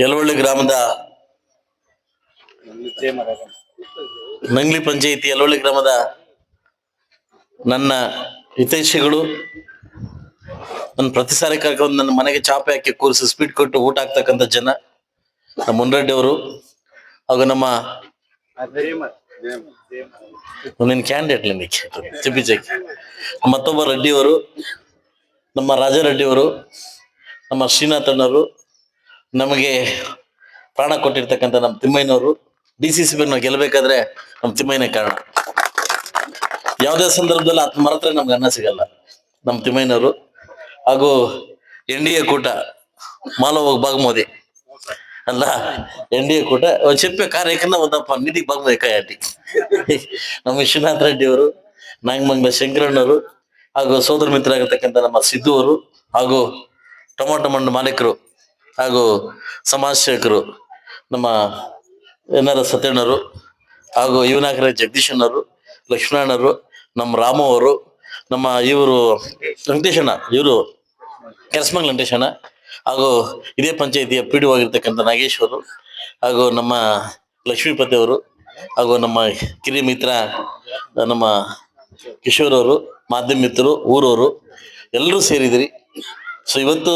ಯಲವಳ್ಳಿ ಗ್ರಾಮದ ನಂಗ್ಲಿ ಪಂಚಾಯಿತಿ ಯಲವಳ್ಳಿ ಗ್ರಾಮದ ನನ್ನ ಹಿತೈಷಿಗಳು, ನನ್ನ ಪ್ರತಿ ಸಾರಿ ಕರ್ಕೊಂಡು ನನ್ನ ಮನೆಗೆ ಚಾಪೆ ಹಾಕಿ ಕೂರಿಸಿ ಸ್ಪೀಡ್ ಕೊಟ್ಟು ಊಟ ಹಾಕ್ತಕ್ಕಂಥ ಜನ ನಮ್ಮ ಮುನ್ರೆಡ್ಡಿ ಅವರು ಹಾಗೂ ನಮ್ಮ ನಿನ್ನ ಕ್ಯಾಂಡಿಡೇಟ್ ನಿನಗೆ ಚಿಪ್ಪಿ ಚೆಕ್ ಮತ್ತೊಬ್ಬ ರೆಡ್ಡಿಯವರು ನಮ್ಮ ರಾಜಾರೆಡ್ಡಿಯವರು ನಮ್ಮ ಶ್ರೀನಾಥಣ್ಣವರು ನಮಗೆ ಪ್ರಾಣ ಕೊಟ್ಟಿರ್ತಕ್ಕಂಥ ನಮ್ಮ ತಿಮ್ಮಯ್ಯನವರು ಡಿ ಸಿ ಸಿ ನಾವು ಗೆಲ್ಲಬೇಕಾದ್ರೆ ನಮ್ಮ ತಿಮ್ಮಯ್ಯನೇ ಕಾರಣ. ಯಾವುದೇ ಸಂದರ್ಭದಲ್ಲಿ ಆತ್ಮ ಮರತ್ರ ನಮ್ಗೆ ಅನ್ನ ಸಿಗಲ್ಲ. ನಮ್ಮ ತಿಮ್ಮಯ್ಯನವರು ಹಾಗೂ ಎನ್ ಡಿ ಎ ಕೂಟ, ಮಾಲೋವಾಗ ಬಾಗ್ಮೋದಿ. ಅಲ್ಲ, ಎನ್ ಡಿ ಎ ಕೂಟ ಚೆಪ್ಪೆ ಕಾರ್ಯಕ್ರಮ ಒಂದಪ್ಪ, ನಿಧಿ ಬಾಗ್ಮೋದಿ ಕೈಯಾಟಿ ನಮ್ಮ ವಿಶ್ವನಾಥ್ ರೆಡ್ಡಿ ಅವರು, ನಾಗಮಂಗ್ಲ ಶಂಕರಣ್ಣವರು ಹಾಗೂ ಸೋದರ ಮಿತ್ರರಾಗಿರ್ತಕ್ಕಂಥ ನಮ್ಮ ಸಿದ್ದು ಅವರು ಹಾಗೂ ಟೊಮೊಟೊ ಮಣ್ಣು ಮಾಲೀಕರು ಹಾಗೂ ಸಮಾಜ ಸೇವಕರು ನಮ್ಮ ಎನ್ ಆರ್ ಸತ್ಯಣ್ಣರು ಹಾಗೂ ಯುವನಾಗರ ಜಗದೀಶಣ್ಣರು ಲಕ್ಷ್ಮಣರು ನಮ್ಮ ರಾಮು ಅವರು, ನಮ್ಮ ಇವರು ವೆಂಕಟೇಶಣ್ಣ ಇವರು ಕೆರಸ್ಮಂಗ್ ವೆಂಕಟೇಶಣ್ಣ ಹಾಗೂ ಇದೇ ಪಂಚಾಯಿತಿಯ ಪಿ ಡಿ ಆಗಿರ್ತಕ್ಕಂಥ ನಾಗೇಶ್ ಅವರು ಹಾಗೂ ನಮ್ಮ ಲಕ್ಷ್ಮೀಪತಿ ಅವರು ಹಾಗೂ ನಮ್ಮ ಕಿರಿಯ ಮಿತ್ರ ನಮ್ಮ ಕಿಶೋರ್ ಅವರು, ಮಾಧ್ಯಮ ಮಿತ್ರರು, ಊರವರು ಎಲ್ಲರೂ ಸೇರಿದಿರಿ ಸೊ ಇವತ್ತು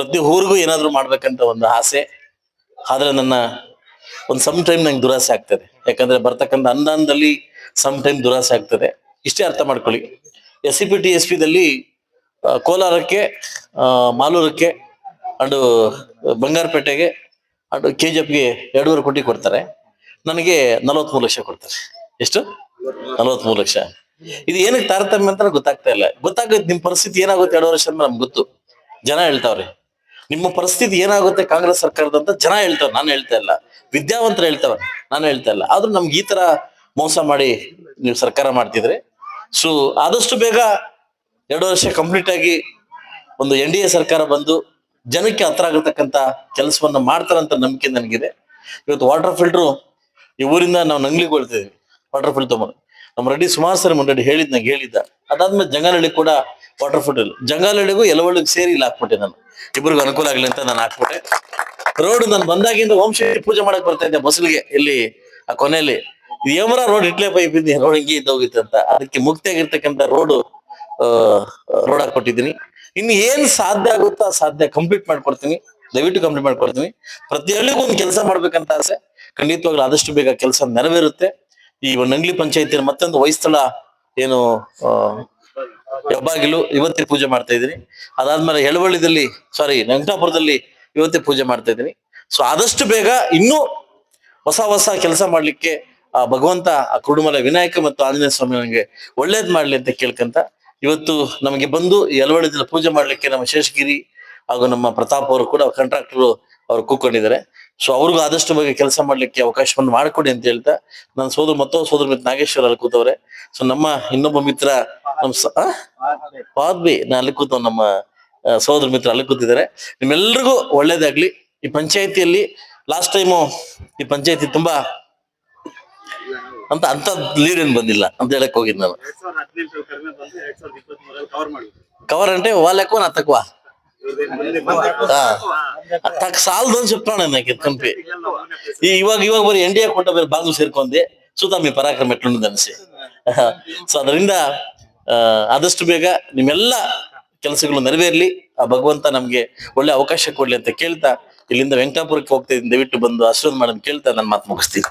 ಪ್ರತಿ ಊರಿಗೂ ಏನಾದರೂ ಮಾಡ್ಬೇಕಂತ ಒಂದು ಆಸೆ, ಆದ್ರೆ ನನ್ನ ಒಂದು ಸಮ್ ಟೈಮ್ ನಂಗೆ ದುರಾಸೆ ಆಗ್ತದೆ. ಯಾಕಂದ್ರೆ ಬರ್ತಕ್ಕಂಥ ಅನುದಾನದಲ್ಲಿ ಸಮ್ ಟೈಮ್ ದುರಾಸೆ ಆಗ್ತದೆ. ಇಷ್ಟೇ ಅರ್ಥ ಮಾಡ್ಕೊಳ್ಳಿ. S C P T S ಪಿದಲ್ಲಿ ಕೋಲಾರಕ್ಕೆ ಮಾಲೂರಕ್ಕೆ ಅಂಡು ಬಂಗಾರಪೇಟೆಗೆ ಅಂಡ್ ಕೆ ಜಿ ಎಫ್ಗೆ ಎರಡೂವರೆ ಕೋಟಿ ಕೊಡ್ತಾರೆ. ನನಗೆ ನಲವತ್ಮೂರು ಲಕ್ಷ ಕೊಡ್ತಾರೆ. ಎಷ್ಟು? ನಲವತ್ಮೂರು ಲಕ್ಷ. ಇದು ಏನಕ್ಕೆ ತಾರತಮ್ಯ ಅಂತ ಗೊತ್ತಾಗ್ತಾ ಇಲ್ಲ. ಗೊತ್ತಾಗುತ್ತೆ ನಿಮ್ಮ ಪರಿಸ್ಥಿತಿ ಏನಾಗುತ್ತೆ ಎರಡು ವರ್ಷ ಅಂದ್ರೆ ನಮ್ಗೆ ಗೊತ್ತು. ಜನ ಹೇಳ್ತಾವ್ರೆ ನಿಮ್ಮ ಪರಿಸ್ಥಿತಿ ಏನಾಗುತ್ತೆ ಕಾಂಗ್ರೆಸ್ ಸರ್ಕಾರದ ಅಂತ ಜನ ಹೇಳ್ತಾರೆ, ನಾನು ಹೇಳ್ತಾ ಇಲ್ಲ. ವಿದ್ಯಾವಂತರು ಹೇಳ್ತಾವ ನಾನು ಹೇಳ್ತಾ ಇಲ್ಲ. ಆದ್ರೂ ನಮ್ಗೆ ಈ ತರ ಮೋಸ ಮಾಡಿ ನೀವು ಸರ್ಕಾರ ಮಾಡ್ತಿದ್ರೆ. ಸೊ ಆದಷ್ಟು ಬೇಗ ಎರಡು ವರ್ಷ ಕಂಪ್ಲೀಟ್ ಆಗಿ ಒಂದು ಎನ್ ಡಿ ಸರ್ಕಾರ ಬಂದು ಜನಕ್ಕೆ ಹತ್ರ ಆಗತಕ್ಕಂತ ಕೆಲಸವನ್ನ ಮಾಡ್ತಾರಂತ ನಂಬಿಕೆ ನನಗಿದೆ. ಇವತ್ತು ವಾಟರ್ ಫಿಲ್ಟ್ರು ಈ ಊರಿಂದ ನಾವು ನಂಗ್ಲಿಗೆ ಕೊಳ್ತಿದ್ವಿ ವಾಟರ್ ಫಿಲ್ಟರ್ ನಮ್ಮ ರೆಡ್ಡಿ ಸುಮಾರು ಸರಿ ಮುಂದೆ ಹೇಳಿದ್ ನಂಗೆ ಹೇಳಿದ್ದ. ಅದಾದ್ಮೇಲೆ ಜಂಗನಹಳ್ಳಿ ಕೂಡ ವಾಟರ್ ಫಿಲ್ಟರ್ ಜಂಗಾಲಹಳ್ಳಿಗೂ ಯಲವಳ್ಳಿಗೂ ಸೇರಿ ಇಲ್ಲಿ ಹಾಕ್ಬಿಟ್ಟೆ ನಾನು. ಇಬ್ಬರಿಗೂ ಅನುಕೂಲ ಆಗ್ಲಿ ಅಂತ ನಾನು ಹಾಕ್ಬಿಟ್ಟೆ. ರೋಡ್ ನಾನು ಬಂದಾಗಿಂದ ಶಕ್ತಿ ಪೂಜೆ ಮಾಡಕ್ ಬರ್ತಾ ಇದ್ದೆ ಬಸ್ಲಿಗೆ ಇಲ್ಲಿ, ಆ ಕೊನೆಯಲ್ಲಿ. ಏಮರ ರೋಡ್ ಇಟ್ಲೆ ಪೈಪ್ ಇದ್ದೀನಿ ರೋಡ್ ಹಿಂಗೆ ಇದ್ದೋಗಿತ್ತು ಅಂತ. ಅದಕ್ಕೆ ಮುಕ್ತಿಯಾಗಿರ್ತಕ್ಕಂಥ ರೋಡ್ ರೋಡ್ ಹಾಕೊಟ್ಟಿದ್ದೀನಿ ಇನ್ನು ಏನ್ ಸಾಧ್ಯ ಆಗುತ್ತೋ ಸಾಧ್ಯ ಕಂಪ್ಲೀಟ್ ಮಾಡ್ಕೊಡ್ತೀನಿ. ದಯವಿಟ್ಟು ಕಂಪ್ಲೀಟ್ ಮಾಡ್ಕೊಡ್ತೀನಿ. ಪ್ರತಿ ಹಳ್ಳಿಗೂ ಒಂದು ಕೆಲಸ ಮಾಡ್ಬೇಕಂತ ಆಸೆ. ಖಂಡಿತವಾಗ್ಲೂ ಆದಷ್ಟು ಬೇಗ ಕೆಲಸ ನೆರವೇರುತ್ತೆ. ಈ ನಂಗ್ಲಿ ಪಂಚಾಯತಿ ಮತ್ತೊಂದು ವಯಸ್ಥಳ ಏನು ಹೆಬ್ಬಾಗಿಲು ಇವತ್ತೇ ಪೂಜೆ ಮಾಡ್ತಾ ಇದ್ದೀನಿ. ಅದಾದ್ಮೇಲೆ ಹೆಳವಳ್ಳಿದಲ್ಲಿ ಸಾರಿ ನಂಕಾಪುರದಲ್ಲಿ ಇವತ್ತೇ ಪೂಜೆ ಮಾಡ್ತಾ ಇದ್ದೀನಿ. ಸೊ ಆದಷ್ಟು ಬೇಗ ಇನ್ನೂ ಹೊಸ ಹೊಸ ಕೆಲಸ ಮಾಡ್ಲಿಕ್ಕೆ, ಆ, ಭಗವಂತ, ಆ ಕುರುಡುಮಲ ವಿನಾಯಕ ಮತ್ತು ಆಂಜನೇಯ ಸ್ವಾಮಿ ನನಗೆ ಒಳ್ಳೇದ್ ಮಾಡ್ಲಿ ಅಂತ ಕೇಳ್ಕಂತ ಇವತ್ತು ನಮಗೆ ಬಂದು ಈ ಯಲವಳ್ಳಿದಲ್ಲಿ ಪೂಜೆ ಮಾಡ್ಲಿಕ್ಕೆ ನಮ್ಮ ಶೇಷಗಿರಿ ಹಾಗೂ ನಮ್ಮ ಪ್ರತಾಪ್ ಅವರು ಕೂಡ ಕಾಂಟ್ರಾಕ್ಟರ್ ಅವ್ರು ಕೂಕೊಂಡಿದ್ದಾರೆ ಸೊ ಅವ್ರಿಗೂ ಆದಷ್ಟು ಬಗ್ಗೆ ಕೆಲಸ ಮಾಡ್ಲಿಕ್ಕೆ ಅವಕಾಶವನ್ನು ಮಾಡಿಕೊಡಿ ಅಂತ ಹೇಳ್ತಾ ನನ್ನ ಸೋದರ ಮತ್ತೊಬ್ಬ ಸೋದರ ಮಿತ್ರ ನಾಗೇಶ್ವರ ಅಲ್ಲಿ ಕೂತವ್ರೆ. ಸೊ ನಮ್ಮ ಇನ್ನೊಬ್ಬ ಮಿತ್ರ ನಮ್ಮ ಪಾದ್ವಿ ನಾ ಅಲ್ಲಿ ಕೂತ ನಮ್ಮ ಸಹೋದರ ಮಿತ್ರ ಅಲ್ಲಿ ಕೂತಿದ್ದಾರೆ. ನಿಮ್ಮೆಲ್ರಿಗೂ ಒಳ್ಳೇದಾಗ್ಲಿ. ಈ ಪಂಚಾಯತಿಯಲ್ಲಿ ಲಾಸ್ಟ್ ಟೈಮು ಈ ಪಂಚಾಯತಿ ತುಂಬಾ ಅಂತ ಅಂತ ಲೀಡ್ ಏನ್ ಬಂದಿಲ್ಲ ಅಂತ ಹೇಳಕ್ ಹೋಗಿದ್ ನಾನು. ಕವರ್ అంటే ವಾಲಕ್ವ ನಾ ತಕ್ವಾ ತಕ್ಕ ಸಾಲದ ಒಂದು ಚೆಪ್ಪಾಣ ನನಗೆ ಕಂಪಿ ಈ ಇವಾಗ ಇವಾಗ ಬರೀ ಎನ್ ಎ ಕೊಟ್ಟ ಬೇರೆ ಬಾಗಿಲು ಸೇರ್ಕೊಂಡೆ. ಸುತಾಮಿ ಪರಾಕ್ರಮ ಎಟ್ಲು ಅನಿಸಿ ಸೊ ಅದರಿಂದ ಆದಷ್ಟು ಬೇಗ ನಿಮ್ಮೆಲ್ಲ ಕೆಲಸಗಳು ನೆರವೇರ್ಲಿ. ಆ ಭಗವಂತ ನಮ್ಗೆ ಒಳ್ಳೆ ಅವಕಾಶ ಕೊಡ್ಲಿ ಅಂತ ಕೇಳ್ತಾ ಇಲ್ಲಿಂದ ವೆಂಕಟಾಪುರಕ್ಕೆ ಹೋಗ್ತಾ ಇದ್ದೀನಿ. ದಯವಿಟ್ಟು ಬಂದು ಆಶೀರ್ವಾದ ಮಾಡೋದು ಕೇಳ್ತಾ ನನ್ನ ಮಾತು ಮುಗಿಸ್ತೀನಿ.